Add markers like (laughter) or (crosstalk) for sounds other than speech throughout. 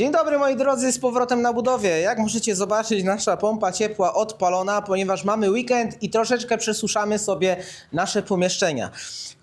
Dzień dobry moi drodzy, z powrotem na budowie. Jak możecie zobaczyć, nasza pompa ciepła odpalona, ponieważ mamy weekend i troszeczkę przesuszamy sobie nasze pomieszczenia.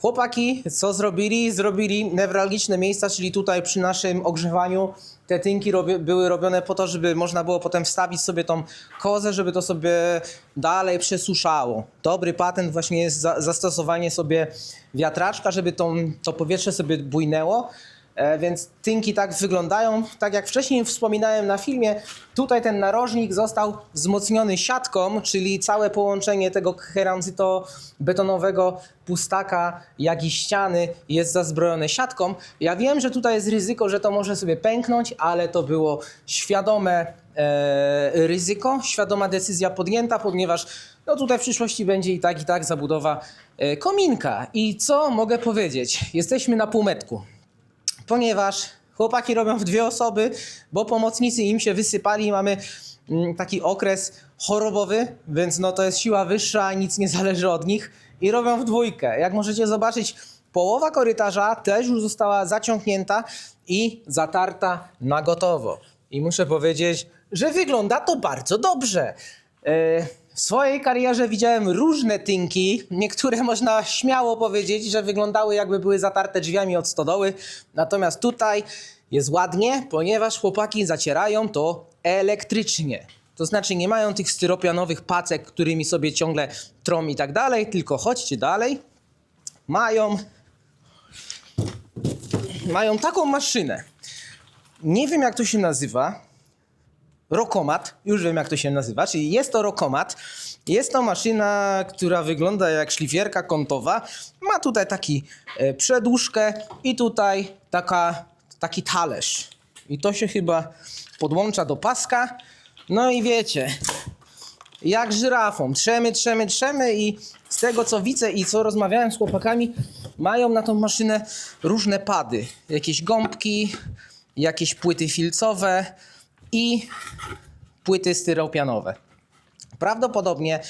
Chłopaki, co zrobili? Zrobili newralgiczne miejsca, czyli tutaj przy naszym ogrzewaniu te tynki robi, były robione po to, żeby można było potem wstawić sobie tą kozę, żeby to sobie dalej przesuszało. Dobry patent właśnie jest za, zastosowanie sobie wiatraczka, żeby tą, to powietrze sobie bujnęło. E, Więc tynki tak wyglądają. Tak jak wcześniej wspominałem na filmie, tutaj ten narożnik został wzmocniony siatką, czyli całe połączenie tego keramzyto-betonowego pustaka, jak i ściany jest zazbrojone siatką. Ja wiem, że tutaj jest ryzyko, że to może sobie pęknąć, ale to było świadome e, ryzyko, świadoma decyzja podjęta, ponieważ no tutaj w przyszłości będzie i tak, i tak zabudowa e, kominka. I co mogę powiedzieć? Jesteśmy na półmetku ponieważ chłopaki robią w dwie osoby, bo pomocnicy im się wysypali i mamy mm, taki okres chorobowy, więc no to jest siła wyższa, nic nie zależy od nich i robią w dwójkę. Jak możecie zobaczyć, połowa korytarza też już została zaciągnięta i zatarta na gotowo. I muszę powiedzieć, że wygląda to bardzo dobrze. E, W swojej karierze widziałem różne tynki. Niektóre (laughs) można śmiało powiedzieć, że wyglądały jakby były zatarte drzwiami od stodoły. Natomiast tutaj jest ładnie, ponieważ chłopaki zacierają to elektrycznie. To znaczy nie mają tych styropianowych pacek, którymi sobie ciągle trą i tak dalej, tylko chodźcie dalej. Mają mają taką maszynę. Nie wiem jak to się nazywa, Rokomat, już wiem jak to się nazywa, czyli jest to Rokomat. Jest to maszyna, która wygląda jak szlifierka kątowa. Ma tutaj taki e, przedłużkę i tutaj taka, taki talerz. I to się chyba podłącza do paska. No i wiecie, jak żyrafą. Trzemy, trzemy, trzemy i z tego co widzę i co rozmawiałem z chłopakami, mają na tą maszynę różne pady. Jakieś gąbki, jakieś płyty filcowe i płyty styropianowe. Prawdopodobnie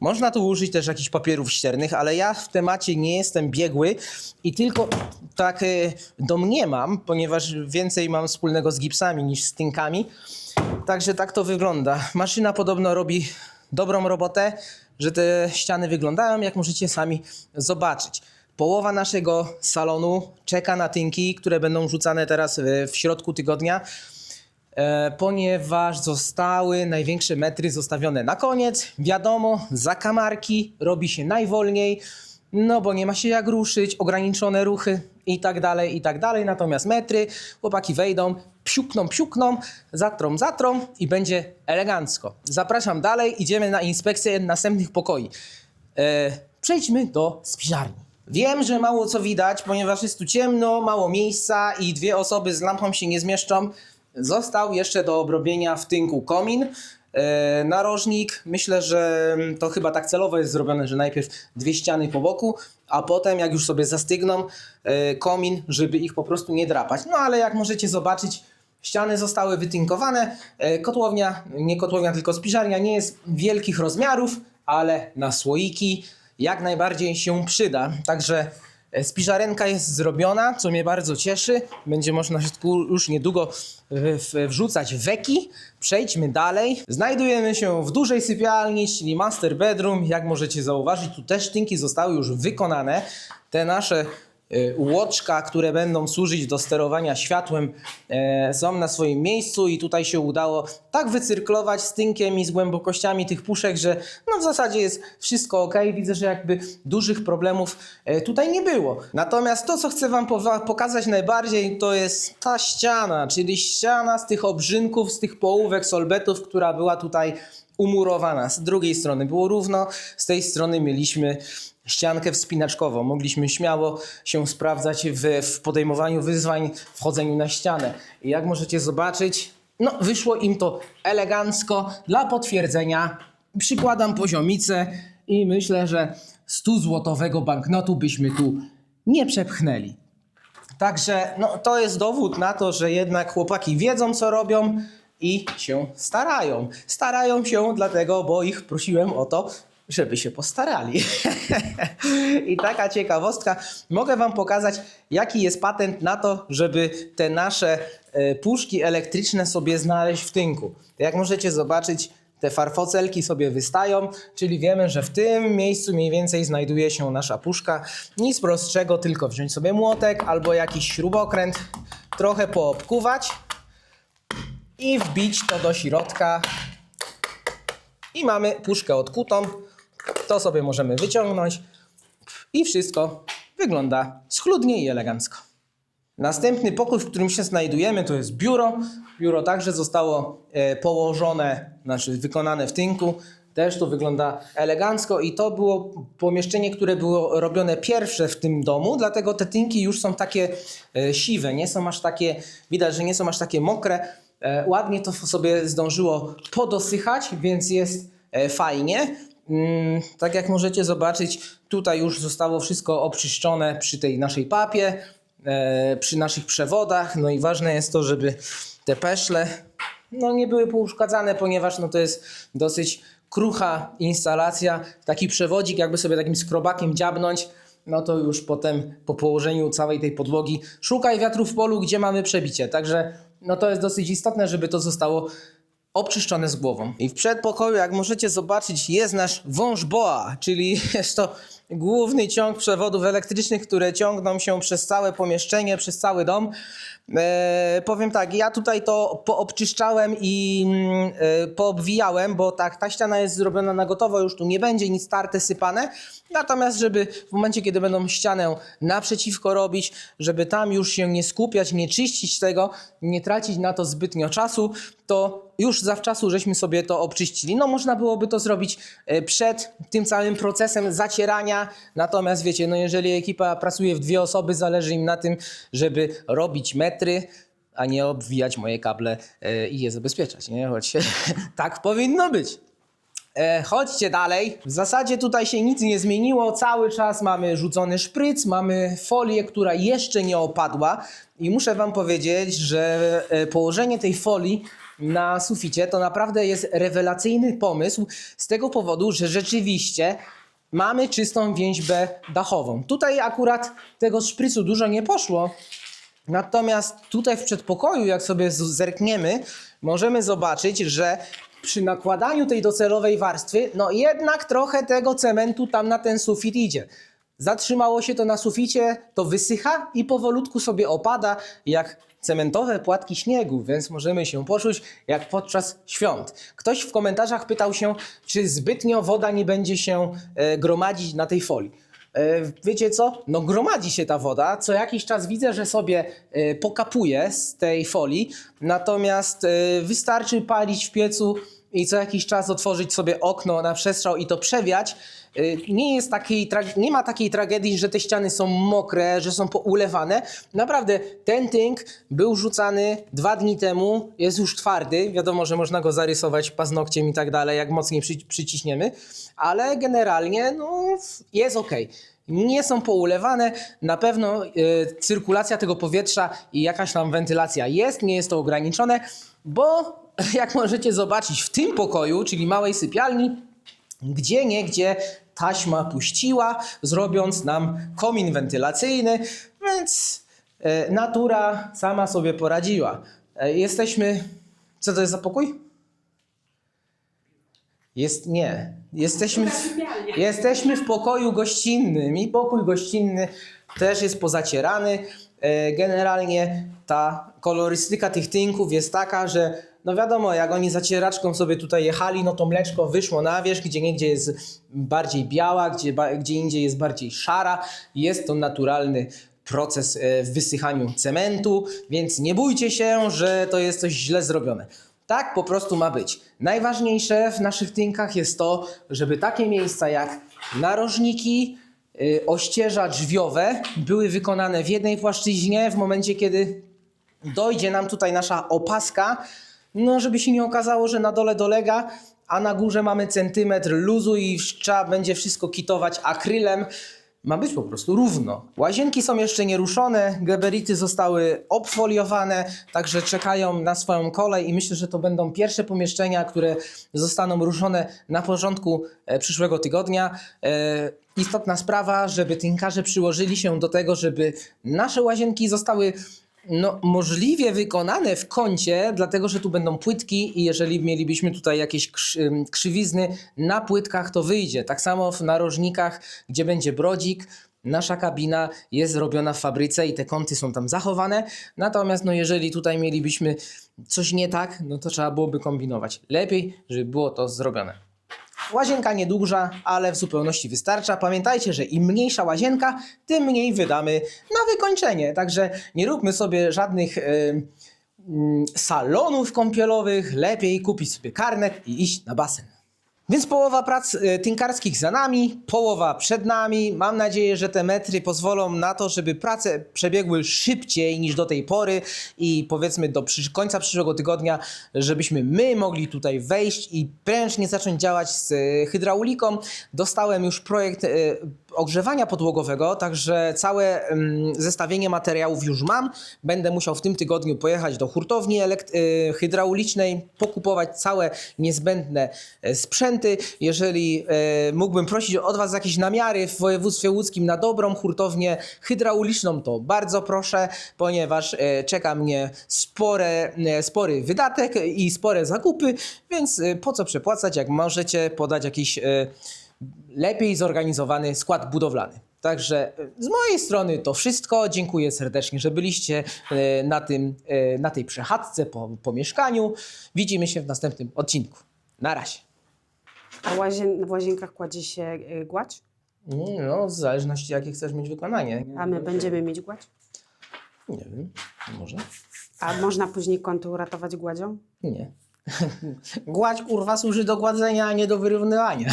można tu użyć też jakichś papierów ściernych, ale ja w temacie nie jestem biegły i tylko tak y, domniemam, ponieważ więcej mam wspólnego z gipsami niż z tynkami. Także tak to wygląda. Maszyna podobno robi dobrą robotę, że te ściany wyglądają, jak możecie sami zobaczyć. Połowa naszego salonu czeka na tynki, które będą rzucane teraz y, w środku tygodnia ponieważ zostały największe metry zostawione na koniec. Wiadomo, zakamarki robi się najwolniej, no bo nie ma się jak ruszyć, ograniczone ruchy i tak dalej, i tak dalej. Natomiast metry, chłopaki wejdą, psiukną, psiukną, zatrą, zatrą i będzie elegancko. Zapraszam dalej, idziemy na inspekcję następnych pokoi. E, przejdźmy do spiżarni. Wiem, że mało co widać, ponieważ jest tu ciemno, mało miejsca i dwie osoby z lampą się nie zmieszczą. Został jeszcze do obrobienia w tynku komin. E, narożnik, myślę, że to chyba tak celowo jest zrobione, że najpierw dwie ściany po boku, a potem jak już sobie zastygną e, komin, żeby ich po prostu nie drapać. No ale jak możecie zobaczyć, ściany zostały wytynkowane. E, kotłownia, nie kotłownia, tylko spiżarnia nie jest wielkich rozmiarów, ale na słoiki jak najbardziej się przyda. Także Spiżarenka jest zrobiona, co mnie bardzo cieszy. Będzie można już niedługo wrzucać weki. Przejdźmy dalej. Znajdujemy się w dużej sypialni, czyli master bedroom. Jak możecie zauważyć, tu też tynki zostały już wykonane. Te nasze e, łoczka, które będą służyć do sterowania światłem, e, są na swoim miejscu i tutaj się udało tak wycyrklować z tynkiem i z głębokościami tych puszek, że no w zasadzie jest wszystko ok. Widzę, że jakby dużych problemów e, tutaj nie było. Natomiast to, co chcę Wam pokazać najbardziej, to jest ta ściana, czyli ściana z tych obrzynków, z tych połówek solbetów, która była tutaj umurowana. Z drugiej strony było równo, z tej strony mieliśmy ściankę wspinaczkową. Mogliśmy śmiało się sprawdzać w, w podejmowaniu wyzwań, wchodzeniu na ścianę. I jak możecie zobaczyć, no wyszło im to elegancko. Dla potwierdzenia przykładam poziomicę i myślę, że 100 złotowego banknotu byśmy tu nie przepchnęli. Także no, to jest dowód na to, że jednak chłopaki wiedzą, co robią i się starają. Starają się dlatego, bo ich prosiłem o to, żeby się postarali. (laughs) I taka ciekawostka. Mogę Wam pokazać, jaki jest patent na to, żeby te nasze e, puszki elektryczne sobie znaleźć w tynku. Jak możecie zobaczyć, te farfocelki sobie wystają, czyli wiemy, że w tym miejscu mniej więcej znajduje się nasza puszka. Nic prostszego, tylko wziąć sobie młotek albo jakiś śrubokręt, trochę poobkuwać i wbić to do środka. I mamy puszkę odkutą. To sobie możemy wyciągnąć i wszystko wygląda schludnie i elegancko. Następny pokój, w którym się znajdujemy, to jest biuro. Biuro także zostało e, położone, znaczy wykonane w tynku. Też to wygląda elegancko i to było pomieszczenie, które było robione pierwsze w tym domu, dlatego te tynki już są takie e, siwe, nie są aż takie, widać, że nie są aż takie mokre. E, ładnie to sobie zdążyło podosychać, więc jest e, fajnie. Mm, tak jak możecie zobaczyć, tutaj już zostało wszystko oczyszczone przy tej naszej papie e, przy naszych przewodach. No i ważne jest to, żeby te peszle no, nie były pouszkadzane, ponieważ no, to jest dosyć krucha instalacja. Taki przewodzik, jakby sobie takim skrobakiem dziabnąć, no to już potem po położeniu całej tej podłogi szukaj wiatru w polu, gdzie mamy przebicie. Także no, to jest dosyć istotne, żeby to zostało obczyszczone z głową. I w przedpokoju, jak możecie zobaczyć, jest nasz wąż boa, czyli (laughs) jest to główny ciąg przewodów elektrycznych, które ciągną się przez całe pomieszczenie, przez cały dom. E, powiem tak, ja tutaj to poobczyszczałem i mm, e, poobwijałem, bo tak, ta ściana jest zrobiona na gotowo, już tu nie będzie nic tarte, sypane. Natomiast, żeby w momencie, kiedy będą ścianę naprzeciwko robić, żeby tam już się nie skupiać, nie czyścić tego, nie tracić na to zbytnio czasu, to już zawczasu żeśmy sobie to obczyścili. No można byłoby to zrobić e, przed tym całym procesem zacierania, natomiast wiecie, no jeżeli ekipa pracuje w dwie osoby, zależy im na tym, żeby robić metry, a nie obwijać moje kable e, i je zabezpieczać, nie? Choć (laughs) tak powinno być. E, chodźcie dalej. W zasadzie tutaj się nic nie zmieniło. Cały czas mamy rzucony szpryc, mamy folię, która jeszcze nie opadła. I muszę Wam powiedzieć, że e, położenie tej folii na suficie to naprawdę jest rewelacyjny pomysł z tego powodu, że rzeczywiście mamy czystą więźbę dachową. Tutaj akurat tego szprycu dużo nie poszło, Natomiast tutaj w przedpokoju, jak sobie zerkniemy, możemy zobaczyć, że przy nakładaniu tej docelowej warstwy, no jednak trochę tego cementu tam na ten sufit idzie. Zatrzymało się to na suficie, to wysycha i powolutku sobie opada jak cementowe płatki śniegu, więc możemy się poczuć jak podczas świąt. Ktoś w komentarzach pytał się, czy zbytnio woda nie będzie się e, gromadzić na tej folii. E, Wiecie co? No gromadzi się ta woda. Co jakiś czas widzę, że sobie e, pokapuje z tej folii. Natomiast wystarczy palić w piecu i co jakiś czas otworzyć sobie okno na przestrzał i to przewiać. E, Nie, jest takiej, nie ma takiej tragedii, że te ściany są mokre, że są poulewane. Naprawdę, ten tynk był rzucany dwa dni temu, jest już twardy. Wiadomo, że można go zarysować paznokciem i tak dalej, jak mocniej przy, przyciśniemy, ale generalnie no, jest ok. Nie są poulewane, na pewno e, cyrkulacja tego powietrza i jakaś tam wentylacja jest, nie jest to ograniczone, bo (laughs) jak możecie zobaczyć w tym pokoju, czyli małej sypialni, gdzie nie, gdzie taśma puściła, zrobiąc nam komin wentylacyjny, więc e, natura sama sobie poradziła. E, jesteśmy. Co to jest za pokój? Jest nie. Jesteśmy w, jesteśmy w pokoju gościnnym i pokój gościnny też jest pozacierany. E, Generalnie ta kolorystyka tych tynków jest taka, że no wiadomo, jak oni zacieraczką sobie tutaj jechali, no to mleczko wyszło na wierzch, gdzie niegdzie jest bardziej biała, gdzie, gdzie indziej jest bardziej szara. Jest to naturalny proces e, w wysychaniu cementu, więc nie bójcie się, że to jest coś źle zrobione. Tak po prostu ma być. Najważniejsze w naszych tynkach jest to, żeby takie miejsca jak narożniki, y, ościeża drzwiowe były wykonane w jednej płaszczyźnie w momencie, kiedy dojdzie nam tutaj nasza opaska, no żeby się nie okazało, że na dole dolega, a na górze mamy centymetr luzu i trzeba będzie wszystko kitować akrylem. Ma być po prostu równo. Łazienki są jeszcze nieruszone, geberity zostały obfoliowane, także czekają na swoją kolej i myślę, że to będą pierwsze pomieszczenia, które zostaną ruszone na porządku e, przyszłego tygodnia. E, istotna sprawa, żeby tynkarze przyłożyli się do tego, żeby nasze łazienki zostały no, możliwie wykonane w kącie, dlatego że tu będą płytki i jeżeli mielibyśmy tutaj jakieś krzywizny na płytkach, to wyjdzie. Tak samo w narożnikach, gdzie będzie brodzik, nasza kabina jest robiona w fabryce i te kąty są tam zachowane. Natomiast no, jeżeli tutaj mielibyśmy coś nie tak, no to trzeba byłoby kombinować. Lepiej, żeby było to zrobione. Łazienka nieduża, ale w zupełności wystarcza. Pamiętajcie, że im mniejsza łazienka, tym mniej wydamy na wykończenie. Także nie róbmy sobie żadnych mm, salonów kąpielowych. Lepiej kupić sobie karnet i iść na basen. Więc połowa prac e, tynkarskich za nami, połowa przed nami. Mam nadzieję, że te metry pozwolą na to, żeby prace przebiegły szybciej niż do tej pory i powiedzmy do końca przyszłego tygodnia, żebyśmy my mogli tutaj wejść i prężnie zacząć działać z e, hydrauliką. Dostałem już projekt e, ogrzewania podłogowego, także całe mm, zestawienie materiałów już mam. Będę musiał w tym tygodniu pojechać do hurtowni y, hydraulicznej, pokupować całe niezbędne e, sprzęty. Jeżeli e, mógłbym prosić od Was jakieś namiary w województwie łódzkim na dobrą hurtownię hydrauliczną, to bardzo proszę, ponieważ e, czeka mnie spore, spory wydatek i spore zakupy, więc po co przepłacać, jak możecie podać jakiś lepiej zorganizowany skład budowlany. Także e, z mojej strony to wszystko. Dziękuję serdecznie, że byliście e, na, tym, e, na tej przechadzce po, po mieszkaniu. Widzimy się w następnym odcinku. Na razie. A łazien, w łazienkach kładzie się gładź? No, w zależności jakie chcesz mieć wykonanie. A my będziemy mieć gładź? Nie wiem, może? A można później kąty uratować gładzią? Nie. (laughs) Gładź kurwa służy do gładzenia, a nie do wyrównywania.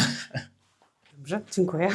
Dobrze, dziękuję.